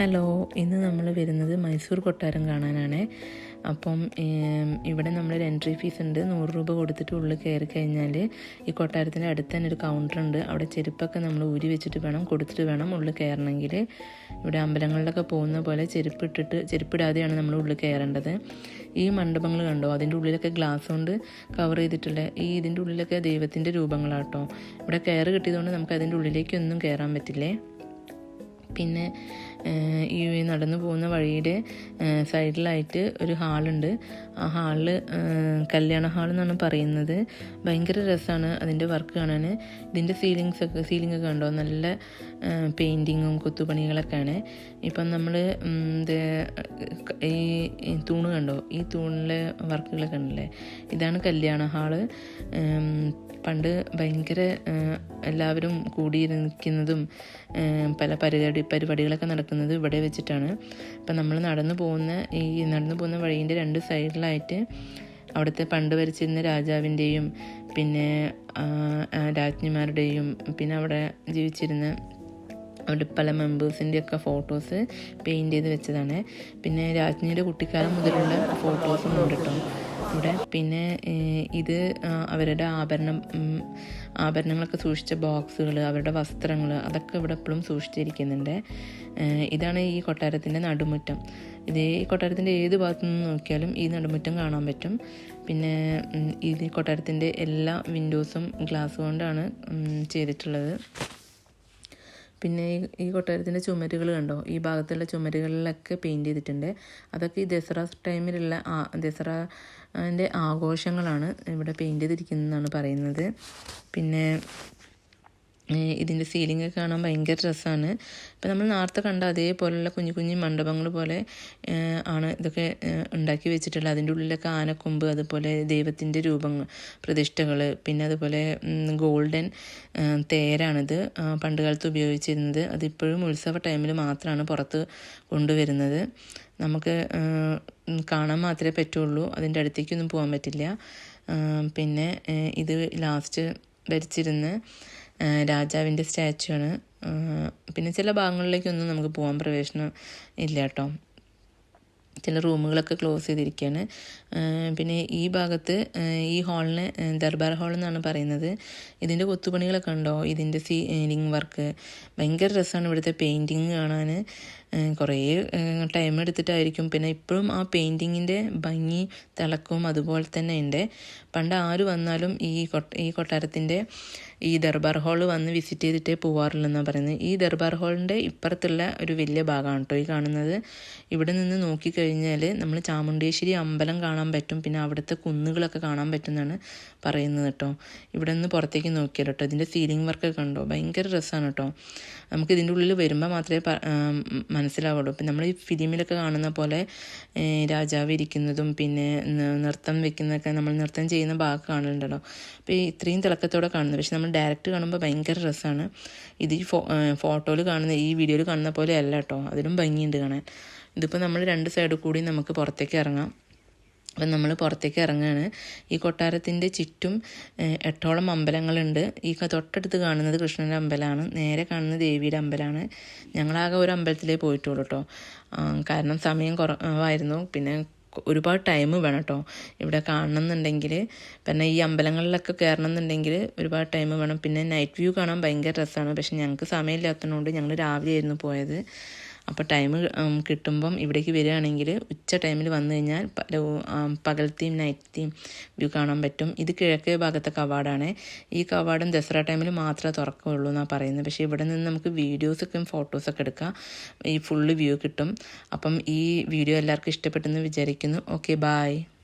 Hello ഇന്ന് നമ്മൾ വരുന്നത് മൈസൂർ കൊട്ടാരം കാണാനാണ്. അപ്പം ഇവിടെ നമ്മളൊരു എൻട്രി ഫീസ് ഉണ്ട്. നൂറ് രൂപ കൊടുത്തിട്ട് ഉള്ളിൽ കയറി കഴിഞ്ഞാൽ ഈ കൊട്ടാരത്തിന്റെ അടുത്ത് തന്നെ ഒരു കൗണ്ടർ ഉണ്ട്. അവിടെ ചെരുപ്പൊക്കെ നമ്മൾ ഊരി വെച്ചിട്ട് വേണം കൊടുത്തിട്ട് വേണം ഉള്ളിൽ കയറണമെങ്കിൽ ഇവിടെ അമ്പലങ്ങളിലൊക്കെ പോകുന്ന പോലെ ചെരുപ്പിട്ടിട്ട് ചെരുപ്പിടാതെയാണ് നമ്മൾ ഉള്ളിൽ കയറേണ്ടത്. ഈ മണ്ഡപങ്ങൾ കണ്ടോ? അതിന്റെ ഉള്ളിലൊക്കെ ഗ്ലാസ് കൊണ്ട് കവർ ചെയ്തിട്ടുള്ള ഈ ഇതിന്റെ ഉള്ളിലൊക്കെ ദൈവത്തിന്റെ രൂപങ്ങളാട്ടോ. ഇവിടെ കയറ് കിട്ടിയതുകൊണ്ട് നമുക്ക് അതിന്റെ ഉള്ളിലേക്കൊന്നും കയറാൻ പറ്റില്ലേ? പിന്നെ ഈ നടന്നു പോകുന്ന വഴിയുടെ സൈഡിലായിട്ട് ഒരു ഹാളുണ്ട്. ആ ഹാളിൽ കല്യാണ ഹാൾ എന്നാണ് പറയുന്നത്. ഭയങ്കര രസമാണ് അതിന്റെ വർക്ക് കാണാൻ ഇതിന്റെ സീലിങ്സ് ഒക്കെ സീലിംഗ് ഒക്കെ ഉണ്ടോ നല്ല പെയിന്റിങ്ങും കൊത്തുപണികളൊക്കെയാണ്. ഇപ്പം നമ്മൾ ഈ തൂണ് കണ്ടോ? ഈ തൂണിലെ വർക്കുകളൊക്കെ ഉണ്ടല്ലേ ഇതാണ് കല്യാണ ഹാൾ. പണ്ട് ഭയങ്കര എല്ലാവരും കൂടിയിരിക്കുന്നതും പല പരിപാടി പരിപാടികളൊക്കെ നടക്കുന്നത് ഇവിടെ വെച്ചിട്ടാണ്. അപ്പം നമ്മൾ നടന്നു പോകുന്ന ഈ നടന്നു പോകുന്ന വഴീന്റെ രണ്ട് സൈഡിലായിട്ട് അവിടുത്തെ പണ്ട് വരച്ചിരുന്ന രാജാവിന്റെയും പിന്നെ രാജ്ഞിമാരുടെയും പിന്നെ അവിടെ ജീവിച്ചിരുന്ന അവിടെ പല മെമ്പേഴ്സിന്റെ ഒക്കെ ഫോട്ടോസ് പെയിന്റ് ചെയ്ത് വെച്ചതാണ്. പിന്നെ രാജ്ഞിയുടെ കുട്ടിക്കാലം മുതലുള്ള ഫോട്ടോസും ഉണ്ട് കേട്ടോ. ഇവിടെ പിന്നെ ഇത് അവരുടെ ആഭരണം ആഭരണങ്ങളൊക്കെ സൂക്ഷിച്ച ബോക്സുകൾ അവരുടെ വസ്ത്രങ്ങൾ അതൊക്കെ ഇവിടെ എപ്പോഴും സൂക്ഷിച്ചിരിക്കുന്നുണ്ട്. ഇതാണ് ഈ കൊട്ടാരത്തിന്റെ നടുമുറ്റം. ഇത് ഈ കൊട്ടാരത്തിന്റെ ഏത് ഭാഗത്തു നിന്ന് നോക്കിയാലും ഈ നടുമുറ്റം കാണാൻ പറ്റും. പിന്നെ ഇത് കൊട്ടാരത്തിന്റെ എല്ലാ വിൻഡോസും ഗ്ലാസ് കൊണ്ടാണ് ചെയ്തിട്ടുള്ളത്. പിന്നെ ഈ ഈ കൊട്ടാരത്തിന്റെ ചുമരുകൾ കണ്ടോ? ഈ ഭാഗത്തുള്ള ചുമരുകളിലൊക്കെ പെയിന്റ് ചെയ്തിട്ടുണ്ട്. അതൊക്കെ ഈ ദസറ ടൈമിലുള്ള ആ ദസറന്റെ ആഘോഷങ്ങളാണ് ഇവിടെ പെയിന്റ് ചെയ്തിരിക്കുന്നതെന്നാണ് പറയുന്നത്. പിന്നെ ഇതിന്റെ സീലിംഗ് കാണാൻ ഭയങ്കര രസമാണ് ഇപ്പം നമ്മൾ നേരത്തെ കണ്ട അതേപോലെയുള്ള കുഞ്ഞു കുഞ്ഞു മണ്ഡപങ്ങൾ പോലെ ആണ് ഇതൊക്കെ ഉണ്ടാക്കി വെച്ചിട്ടുള്ളത്. അതിന്റെ ഉള്ളിലൊക്കെ ആനക്കൊമ്പ് അതുപോലെ ദൈവത്തിന്റെ രൂപങ്ങൾ പ്രതിഷ്ഠകൾ പിന്നെ അതുപോലെ ഗോൾഡൻ തേരാണിത് പണ്ട് കാലത്ത് ഉപയോഗിച്ചിരുന്നത്. അതിപ്പോഴും ഉത്സവ ടൈമിൽ മാത്രമാണ് പുറത്ത് കൊണ്ടുവരുന്നത്. നമുക്ക് കാണാൻ മാത്രമേ പറ്റുള്ളൂ. അതിന്റെ അടുത്തേക്കൊന്നും പോകാൻ പറ്റില്ല. പിന്നെ ഇത് ലാസ്റ്റ് ഭരിച്ചിരുന്ന രാജാവിന്റെ സ്റ്റാച്ചു ആണ്. പിന്നെ ചില ഭാഗങ്ങളിലേക്കൊന്നും നമുക്ക് പോകാൻ പ്രവേശനം ഇല്ല കേട്ടോ. ചില റൂമുകളൊക്കെ ക്ലോസ് ചെയ്തിരിക്കുകയാണ് പിന്നെ ഈ ഭാഗത്ത് ഈ ഹാളിന് ദർബാർ ഹാൾ എന്നാണ് പറയുന്നത്. ഇതിന്റെ കൊത്തുപണികളൊക്കെ ഉണ്ടോ? ഇതിന്റെ സീലിംഗ് വർക്ക്. ഭയങ്കര രസമാണ് ഇവിടുത്തെ പെയിന്റിങ് കാണാൻ കുറേ ടൈം എടുത്തിട്ടായിരിക്കും. പിന്നെ ഇപ്പോഴും ആ പെയിന്റിങ്ങിന്റെ ഭംഗി തിളക്കും. അതുപോലെ തന്നെ ഉണ്ട് പണ്ട് ആര് വന്നാലും ഈ കൊട്ട ഈ കൊട്ടാരത്തിന്റെ ഈ ദർബാർ ഹാൾ വന്ന് വിസിറ്റ് ചെയ്തിട്ടേ പോവാറുള്ളെന്നാണ് പറയുന്നത്. ഈ ദർബാർ ഹാളിന്റെ ഇപ്പുറത്തുള്ള ഒരു വലിയ ഭാഗമാണ് കേട്ടോ ഈ കാണുന്നത്. ഇവിടെ നിന്ന് നോക്കിക്കഴിഞ്ഞാൽ നമ്മൾ ചാമുണ്ടേശ്വരി അമ്പലം കാണാൻ പറ്റും. പിന്നെ അവിടുത്തെ കുന്നുകളൊക്കെ കാണാൻ പറ്റുമെന്നാണ് പറയുന്നത് കേട്ടോ ഇവിടെ നിന്ന് പുറത്തേക്ക് നോക്കിയാൽ കേട്ടോ ഇതിന്റെ സീലിംഗ് വർക്കൊക്കെ ഉണ്ടോ ഭയങ്കര രസമാണ് കേട്ടോ നമുക്ക് ഇതിന്റെ ഉള്ളിൽ വരുമ്പോൾ മാത്രമേ മനസ്സിലാവുള്ളൂ. ഇപ്പം നമ്മൾ ഈ ഫിലിമിലൊക്കെ കാണുന്ന പോലെ രാജാവ് ഇരിക്കുന്നതും പിന്നെ നൃത്തം വെക്കുന്നതൊക്കെ നമ്മൾ നൃത്തം ചെയ്യുന്ന ഭാഗം കാണലുണ്ടല്ലോ. അപ്പോൾ ഇത്രയും തിളക്കത്തോടെ കാണുന്നത്. പക്ഷെ നമ്മൾ ഡയറക്റ്റ് കാണുമ്പോൾ ഭയങ്കര രസമാണ് ഇത് ഈ ഫോട്ടോയിൽ കാണുന്ന ഈ വീഡിയോയിൽ കാണുന്ന പോലെ അല്ല കേട്ടോ. അതിലും ഭംഗിയുണ്ട് കാണാൻ. ഇതിപ്പോൾ നമ്മൾ രണ്ട് സൈഡിൽ കൂടി നമുക്ക് പുറത്തേക്ക് ഇറങ്ങാം. അപ്പം നമ്മൾ പുറത്തേക്ക് ഇറങ്ങുകയാണ് ഈ കൊട്ടാരത്തിന്റെ ചുറ്റും എട്ടോളം അമ്പലങ്ങളുണ്ട്. ഈ തൊട്ടടുത്ത് കാണുന്നത് കൃഷ്ണന്റെ അമ്പലമാണ്. നേരെ കാണുന്നത് ദേവിയുടെ അമ്പലമാണ്. ഞങ്ങളാകെ ഒരു അമ്പലത്തിലേ പോയിട്ടുള്ളൂ കേട്ടോ കാരണം സമയം കുറവായിരുന്നു. പിന്നെ ഒരുപാട് ടൈം വേണം കേട്ടോ ഇവിടെ കാണണം എന്നുണ്ടെങ്കിൽ പിന്നെ ഈ അമ്പലങ്ങളിലൊക്കെ കയറണം എന്നുണ്ടെങ്കിൽ ഒരുപാട് ടൈം വേണം. പിന്നെ നൈറ്റ് വ്യൂ കാണാൻ ഭയങ്കര രസമാണ് പക്ഷെ ഞങ്ങൾക്ക് സമയമില്ലാത്തതുകൊണ്ട് ഞങ്ങൾ രാവിലെ ആയിരുന്നു പോയത്. അപ്പോൾ ടൈം കിട്ടുമ്പം ഇവിടേക്ക് വരികയാണെങ്കിൽ ഉച്ച ടൈമിൽ വന്നു കഴിഞ്ഞാൽ പകൽ ലോ- നൈറ്റ് പകലത്തെയും നൈറ്റത്തെയും വ്യൂ കാണാൻ പറ്റും. ഇത് കിഴക്കേ ഭാഗത്തെ കവാടാണ്. ഈ കവാടം ദസറ ടൈമിൽ മാത്രമേ തുറക്കുകയുള്ളൂ എന്നാണ് പറയുന്നത്. പക്ഷേ ഇവിടെ നിന്ന് നമുക്ക് വീഡിയോസൊക്കെ ഫോട്ടോസൊക്കെ എടുക്കാം. ഈ ഫുള്ള് വ്യൂ കിട്ടും. അപ്പം ഈ വീഡിയോ എല്ലാവർക്കും ഇഷ്ടപ്പെട്ടെന്ന് വിചാരിക്കുന്നു. Okay bye